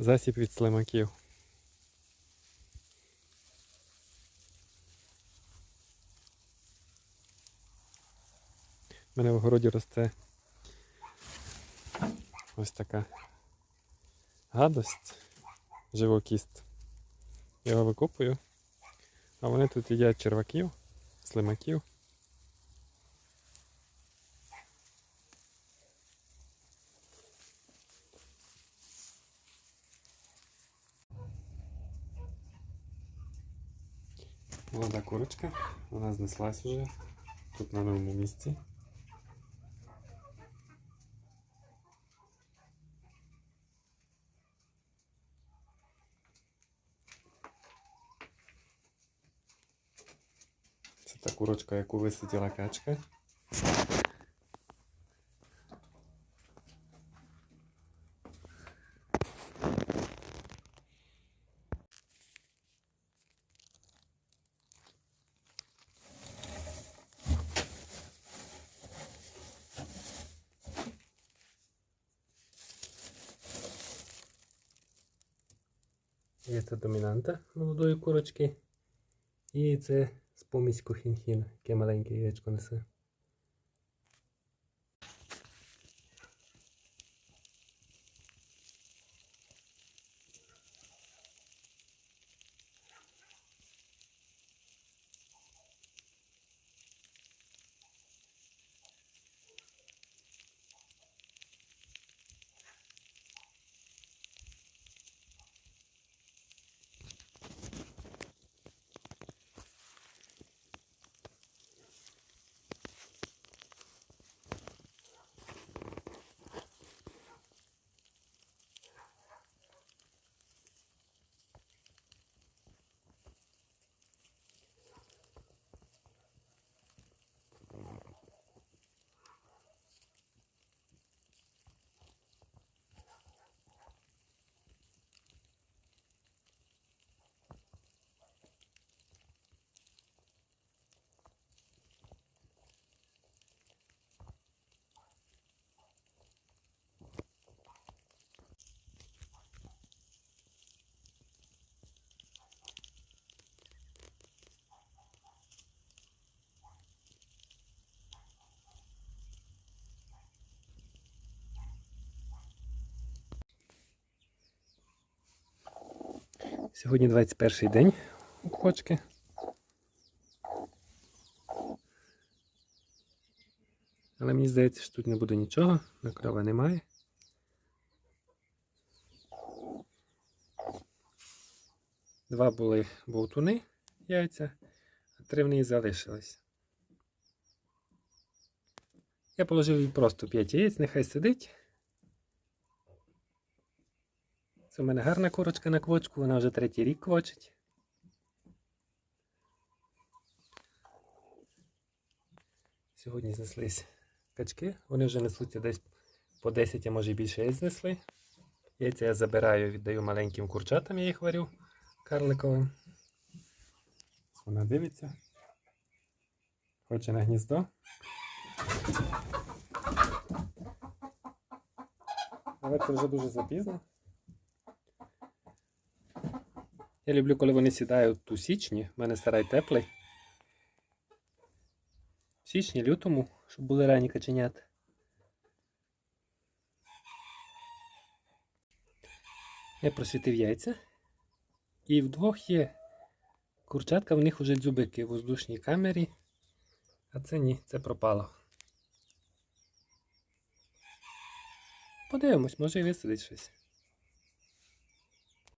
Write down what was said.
Засіб від слимаків. У мене в городі росте ось така гадость, живокіст. Я його викопую, а вони тут їдять черваків, слимаків. Молода курочка, вона знеслась уже тут на новому місці. Це та курочка, яку висиділа качка. Є це домінанта молодої курочки. І це з помість кохінхін, яке маленьке яєчко несе. Сьогодні 21 день у кочки. Але мені здається, що тут не буде нічого, накрова немає. Два були болтуни яйця, а три в неї залишились. Я положив їй просто 5 яєць, нехай сидить. Це в мене гарна курочка на квочку, вона вже третій рік квочить. Сьогодні знеслись качки, вони вже несуться десь по 10, а може і більше яєць знесли. Яйця я забираю, віддаю маленьким курчатам, я їх варю карликовим. Вона дивиться. Хоче на гніздо. Але це вже дуже запізно. Я люблю, коли вони сідають у січні. У мене сарай теплий. В січні, лютому, щоб були ранні каченята. Я просвітив яйця. І вдвох є курчатка, в них вже дзюбики в воздушній камері. А це ні, це пропало. Подивимось, може і висадить щось.